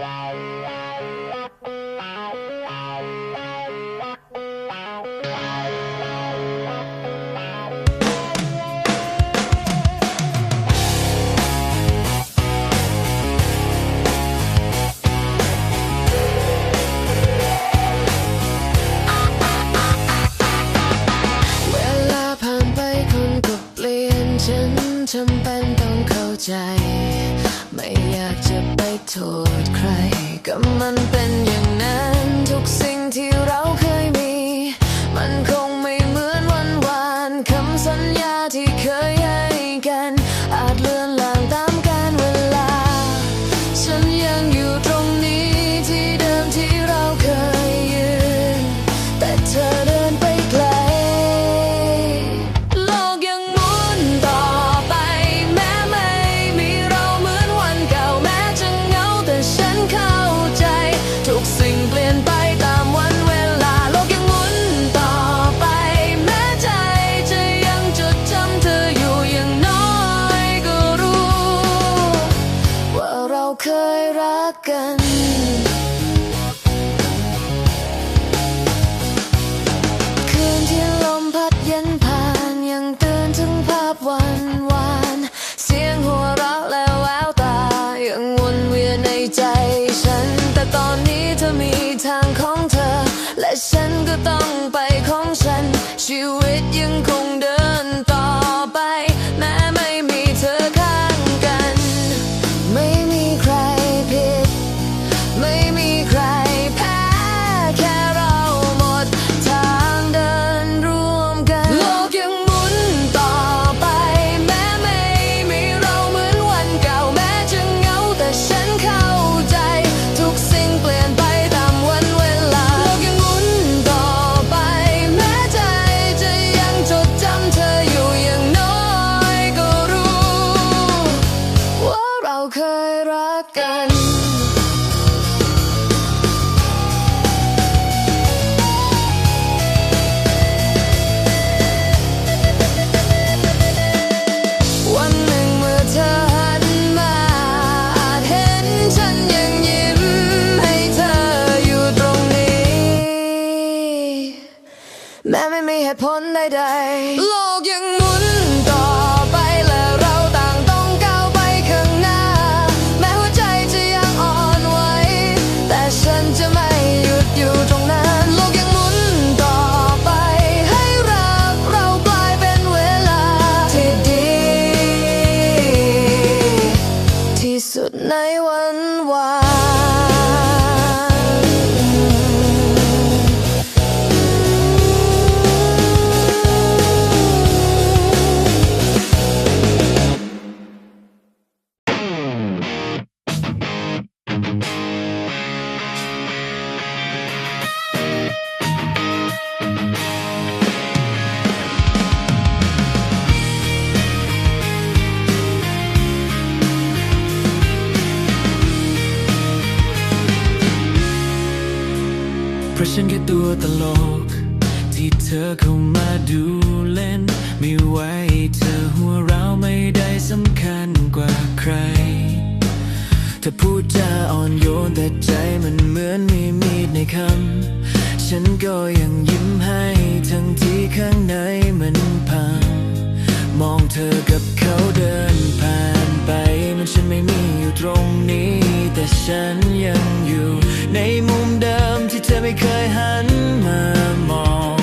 Bye. One the day. สำคัญกว่าใครถ้าพูดจาอ่อนโยนแต่ใจมันเหมือนมีมีดในคำ ฉันก็ยังยิ้มให้ทั้งที่ข้างในมันพัง มองเธอกับเขาเดินผ่านไปมันฉันไม่มีอยู่ตรงนี้ แต่ฉันยังอยู่ ในมุมเดิมที่เธอไม่เคยหันมามอง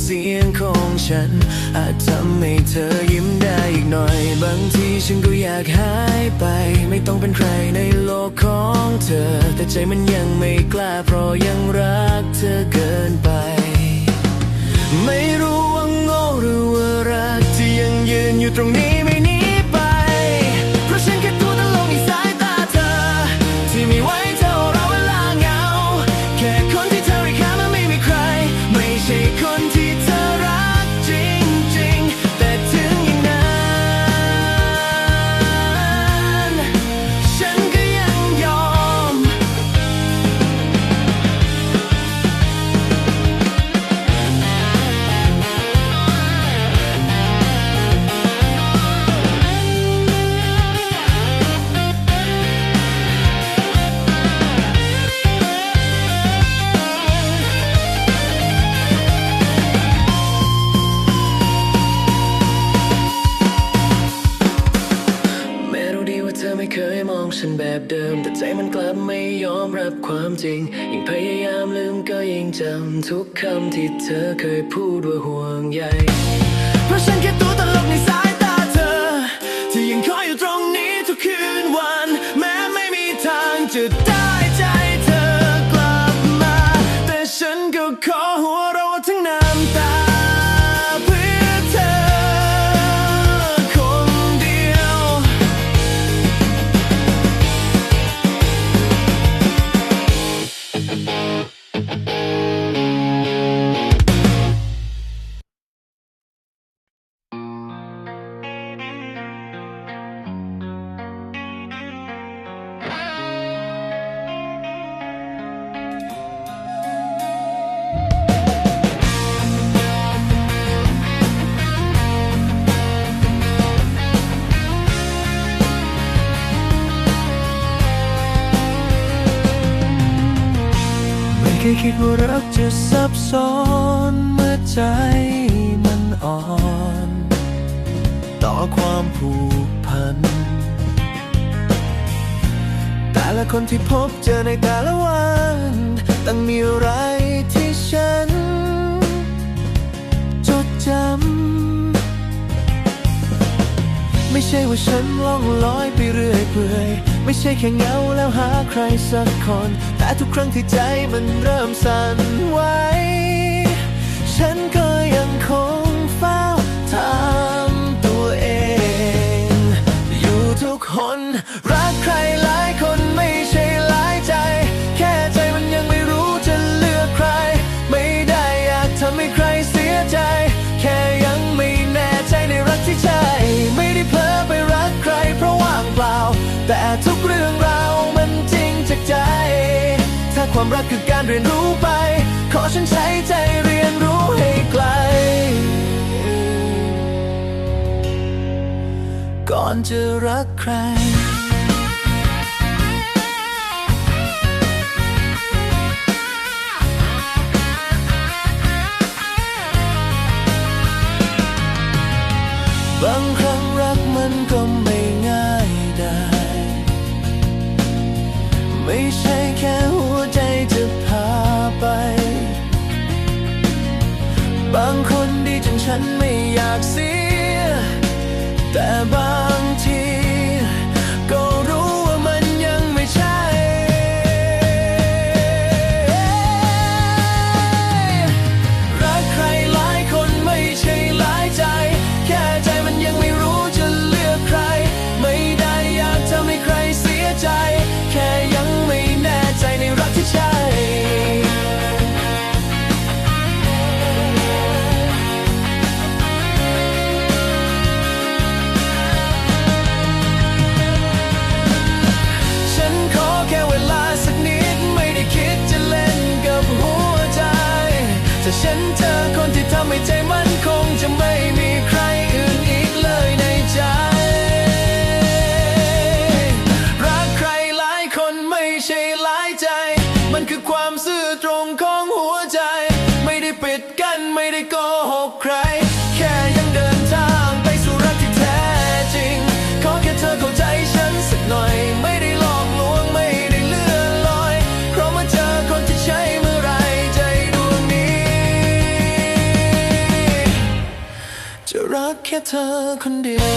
เสียงของฉัน อาจทำให้เธอยิ้มได้อีกหน่อย บางทีฉันก็อยากหายไป ไม่ต้องเป็นใครในโลกของเธอ แต่ใจมันยังไม่กล้าเพราะยังรักเธอเกินไป ไม่รู้ว่าโง่หรือว่ารักที่ยังยืนอยู่ตรงนี้ จริง ยิ่งพยายามลืมก็ยิ่งจำทุกคำที่เธอเคยพูดว่าห่วงใยำ ไม่ใช่ว่าฉันล่องลอยไปเรื่อยเปื่อย ไม่ใช่แค่เงาแล้วหาใครสักคน แต่ทุกครั้งที่ใจมันเริ่มสั่นไหวฉันก็ ความรักคือการเรียนรู้ไป ขอฉันใช้ใจเรียนรู้ให้ไกล ก่อนจะรักใคร ธอคนเดียว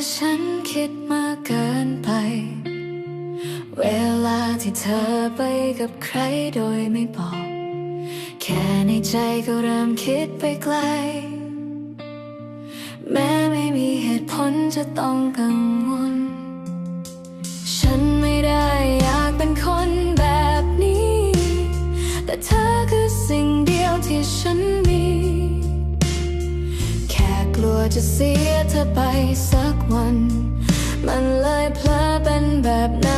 ถ้าฉันคิดมากเกินไป เวลาที่เธอไปกับใครโดยไม่บอก แค่ในใจก็เริ่มคิดไปไกล แม้ไม่มีเหตุผลจะต้องกังวล ฉันไม่ได้อยากเป็นคนแบบนี้ แต่เธอคือสิ่งเดียวที่ฉันมี แค่กลัวจะเสียเธอไปซะ วัน มันเลยเพลอเป็นแบบนั้น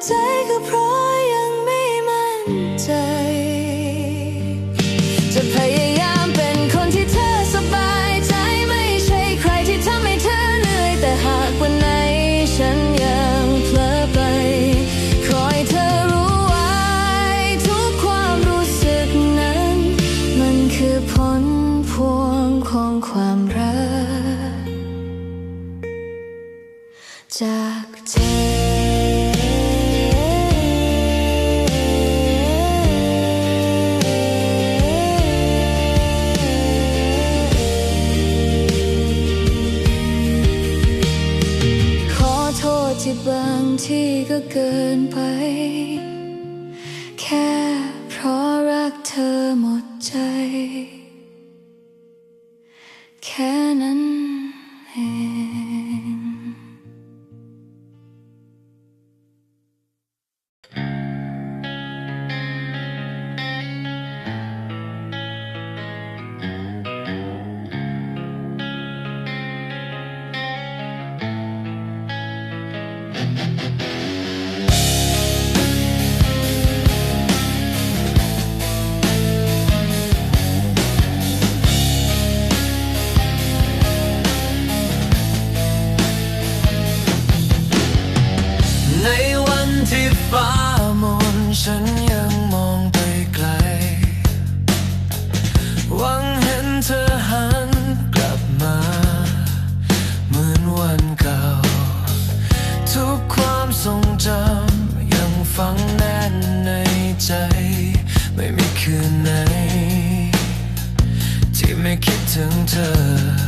take a breath. เกินไป คืนไหน ที่ไม่คิดถึงเธอ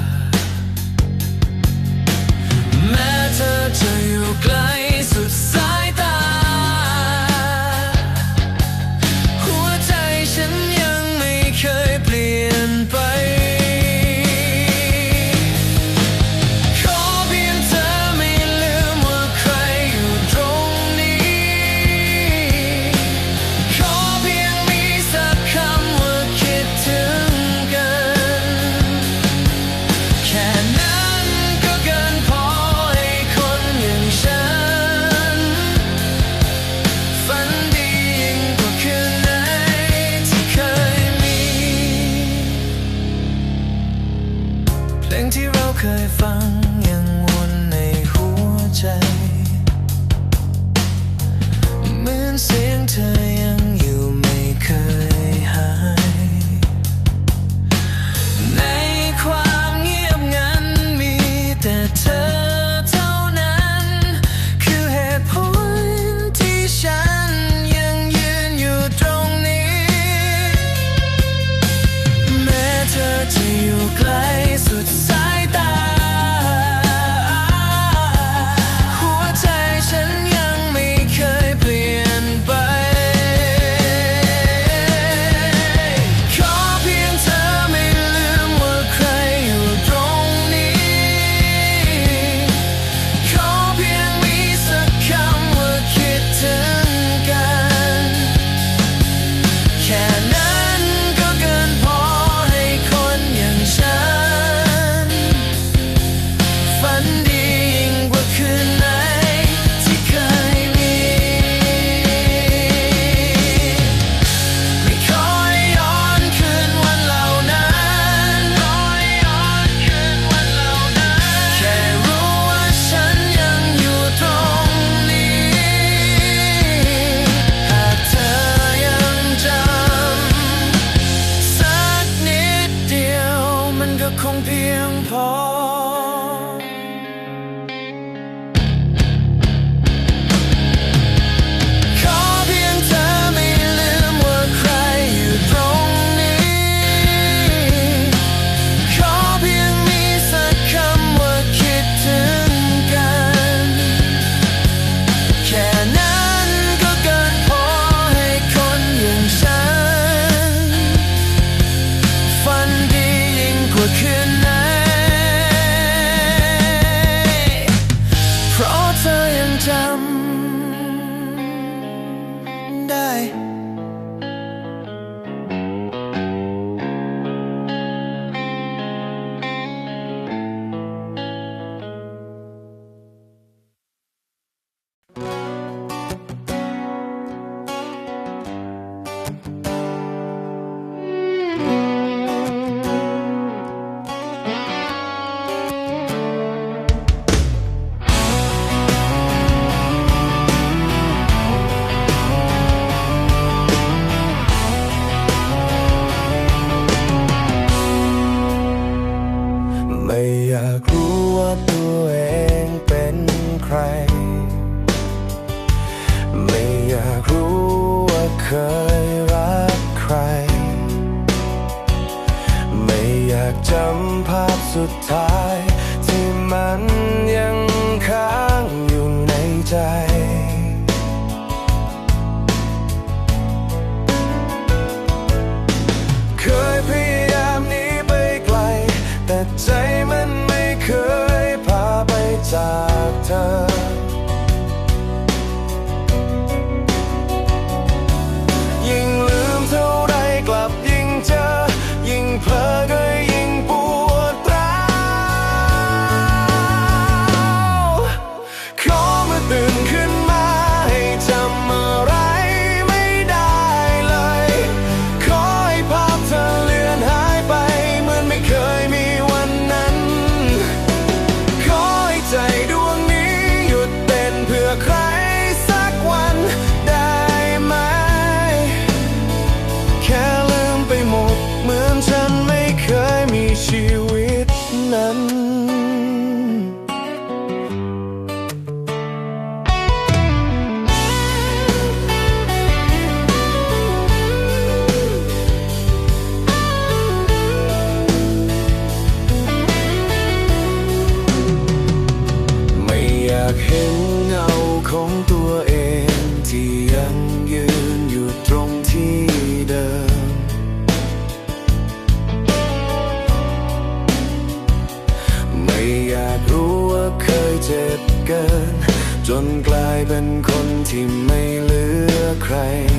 ใคร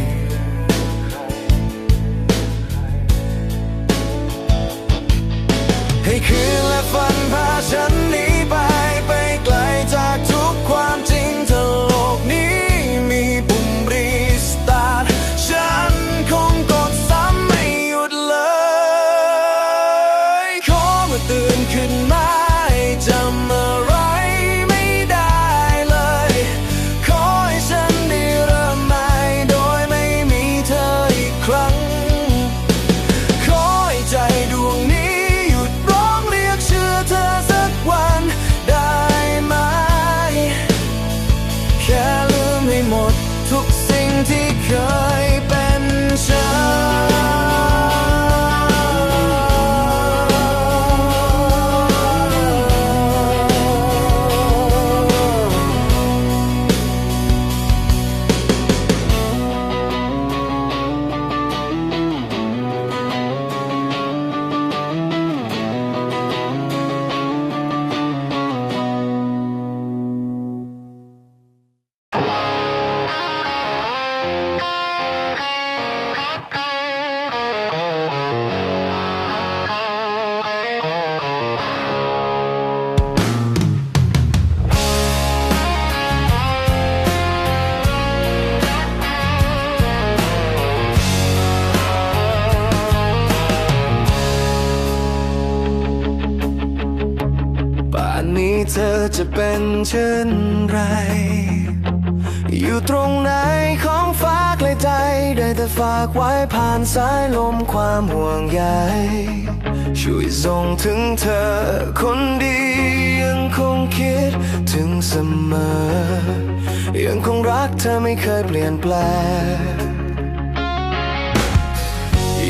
เช่นไร อยู่ตรงไหนของฟ้าไกลใจ ได้แต่ฝากไว้ผ่านสายลมความห่วงใย ช่วยส่งถึงเธอ คนดียังคงคิดถึงเสมอ ยังคงรักเธอไม่เคยเปลี่ยนแปลง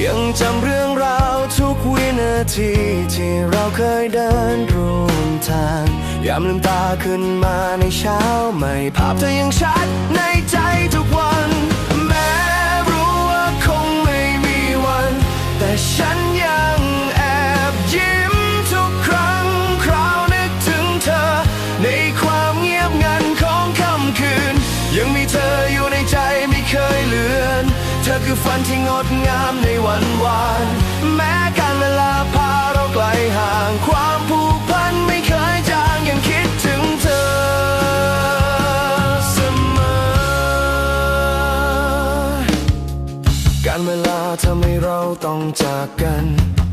ยังจำเรื่องราวทุกวินาที ที่เราเคยเดินร่วมทาง ยามลืมตาขึ้นมาในเช้าใหม่ ภาพเธอยังชัดในใจทุกวัน แม้รู้ว่าคงไม่มีวัน แต่ฉันยังแอบยิ้มทุกครั้ง คราวนึกถึงเธอ ในความเงียบงันของค่ำคืน ยังมีเธออยู่ในใจไม่เคยเลือน เธอคือฝันที่งดงามในวันวาน เวลาทำให้เราต้องจากกัน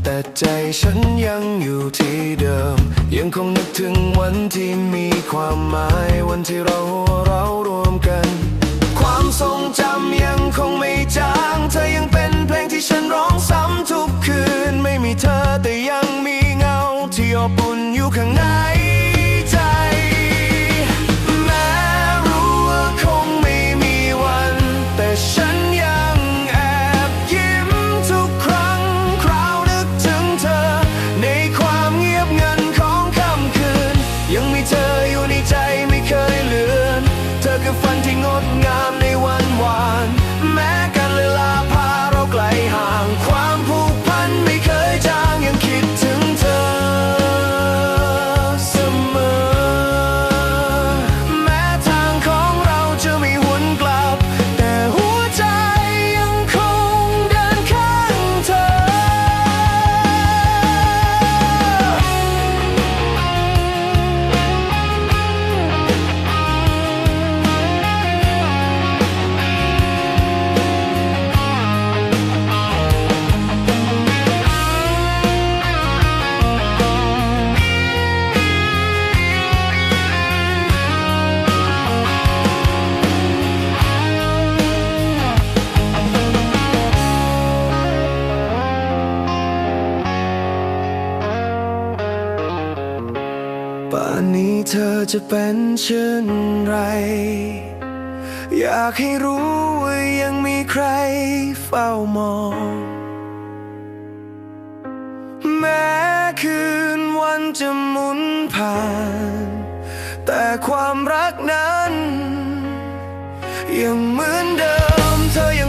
แต่ใจฉันยังอยู่ที่เดิม ยังคงนึกถึงวันที่มีความหมาย วันที่เราเรารวมกัน ความทรงจำยังคงไม่จาง เธอยังเป็นเพลงที่ฉันร้องซ้ำทุกคืน ไม่มีเธอแต่ยังมีเงาที่อบอุ่นอยู่ข้างใน ให้รู้ว่ายังมีใครเฝ้ามอง แม้คืนวันจะหมุนผ่าน แต่ความรักนั้น ยังเหมือนเดิมเธอยัง